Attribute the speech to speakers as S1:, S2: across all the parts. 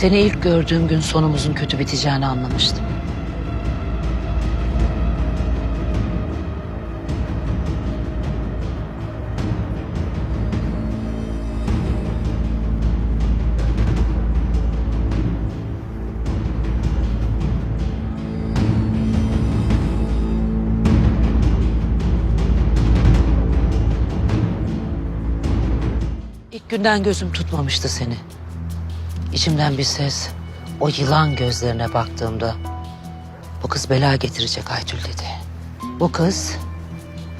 S1: Seni ilk gördüğüm gün sonumuzun kötü biteceğini anlamıştım. İlk günden gözüm tutmamıştı seni. İçimden bir ses o yılan gözlerine baktığımda bu kız bela getirecek Aytül dedi. Bu kız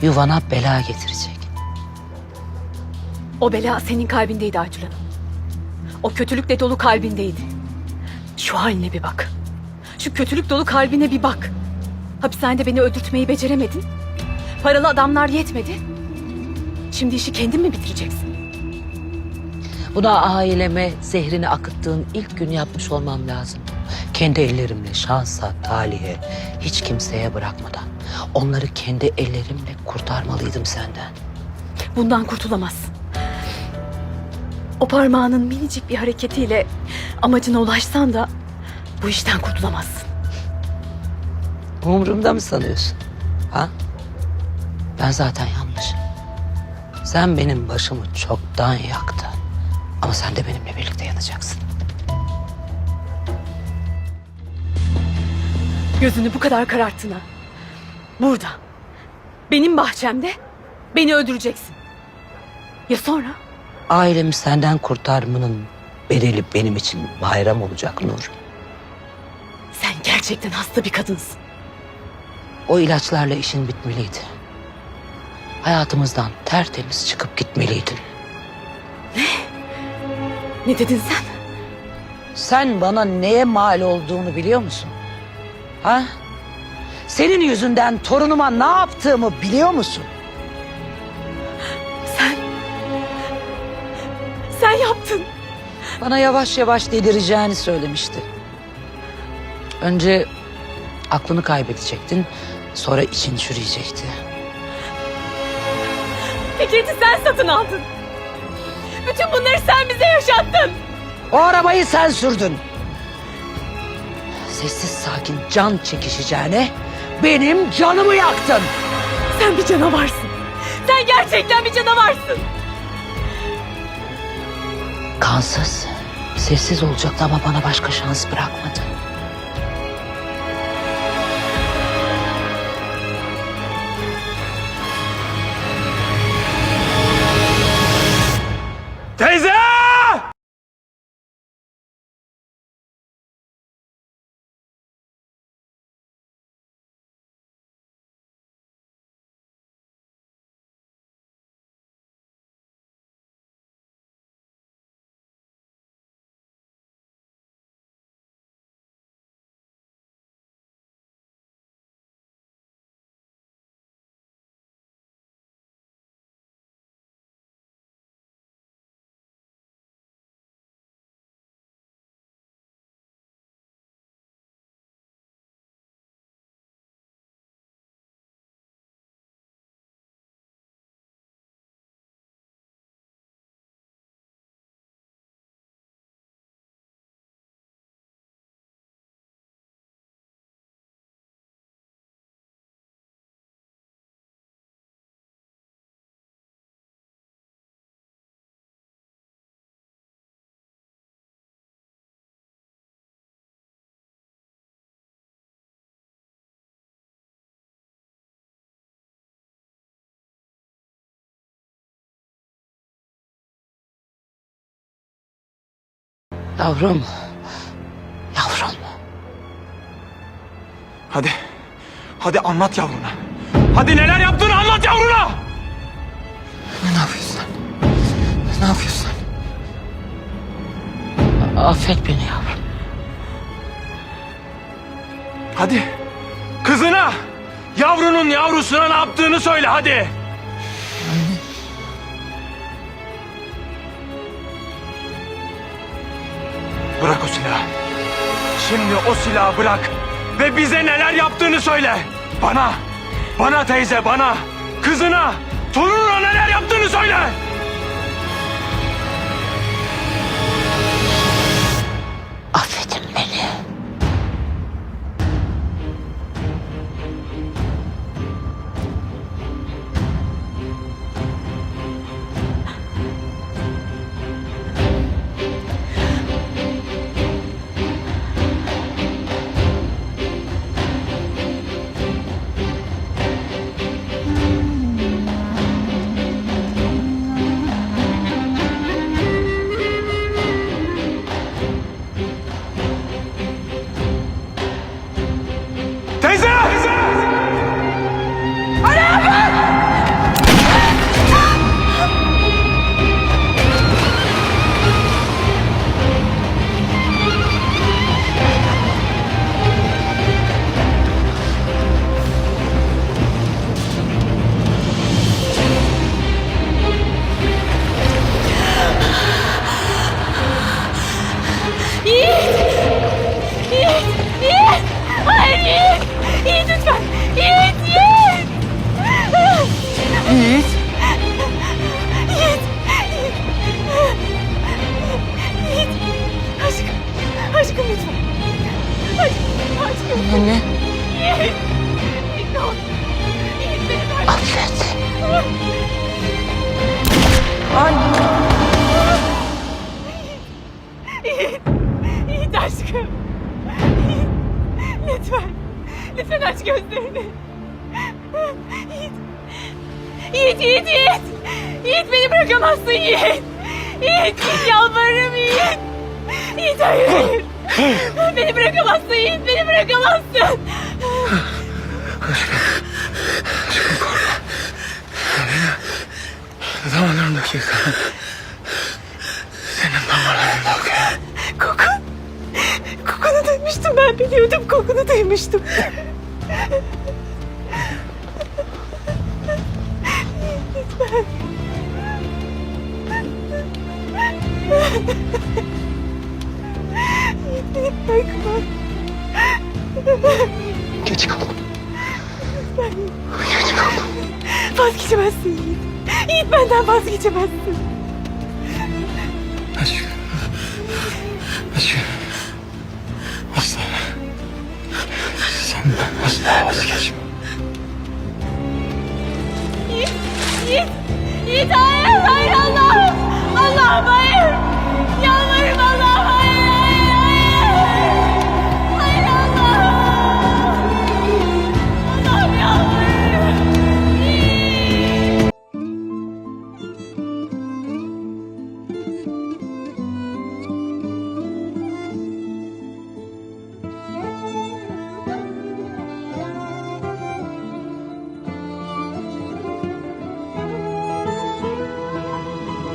S1: yuvana bela getirecek.
S2: O bela senin kalbindeydi Aytül Hanım. O kötülükle dolu kalbindeydi. Şu haline bir bak. Şu kötülük dolu kalbine bir bak. Hapishanede beni öldürtmeyi beceremedin. Paralı adamlar yetmedi. Şimdi işi kendin mi bitireceksin?
S1: Buna aileme zehrini akıttığın ilk gün yapmış olmam lazım. Kendi ellerimle şansa, talihe, hiç kimseye bırakmadan onları kendi ellerimle kurtarmalıydım senden.
S2: Bundan kurtulamazsın. O parmağının minicik bir hareketiyle amacına ulaşsan da bu işten kurtulamazsın.
S1: Umurumda mı sanıyorsun? Ha? Ben zaten yanlışım. Sen benim başımı çoktan yaktın. Ama sen de benimle birlikte yanacaksın.
S2: Gözünü bu kadar kararttığına. Burada. Benim bahçemde beni öldüreceksin. Ya sonra?
S1: Ailemi senden kurtarmanın bedeli benim için bayram olacak Nur.
S2: Sen gerçekten hasta bir kadınsın.
S1: O ilaçlarla işin bitmeliydi. Hayatımızdan tertemiz çıkıp gitmeliydin.
S2: Ne dedin sen?
S1: Sen bana neye mal olduğunu biliyor musun? Ha? Senin yüzünden torunuma ne yaptığımı biliyor musun?
S2: Sen... Sen yaptın.
S1: Bana yavaş yavaş delireceğini söylemişti. Önce aklını kaybedecektin, sonra için çürüyecekti.
S2: Fikret'i sen satın aldın. Bütün bunları sen bize yaşattın.
S1: O arabayı sen sürdün. Sessiz sakin can çekişeceğine benim canımı yaktın.
S2: Sen bir canavarsın. Sen gerçekten bir canavarsın.
S1: Kansız, sessiz olacaktı ama bana başka şans bırakmadı. Yavrum, yavrum.
S3: Hadi. Hadi anlat yavruna. Hadi neler yaptığını anlat yavruna. Ne yapıyorsun? Ne yapıyorsun?
S1: Affet beni yavrum.
S3: Hadi. Kızına, yavrunun yavrusuna ne yaptığını söyle hadi. Bırak o silahı. Şimdi o silahı bırak ve bize neler yaptığını söyle. Bana, bana teyze bana, kızına, torununa neler yaptığını söyle.
S2: Lütfen aç gözlerini. Yiğit. Yiğit, Yiğit, Yiğit. Yiğit beni bırakamazsın Yiğit. Yiğit, Yiğit yalvarırım Yiğit. Yiğit hayır. Beni bırakamazsın Yiğit, beni bırakamazsın.
S3: Damarlarım dakika. Senin damarlarında akıyor.
S2: Kokun. Kokunu duymuştum ben biliyordum kokunu duymuştum. Lütfen. Beni bırakma.
S3: Geç kaldım.
S2: Vazgeçemezsin Yiğit. Yiğit benden vazgeçemezsin.
S3: Aşkım. Aşkım. Senden asla vazgeçmem.
S2: Yiğit, Yiğit, Yiğit hayır, hayır Allah'ım. Allah'ım hayır. Yalvarırım.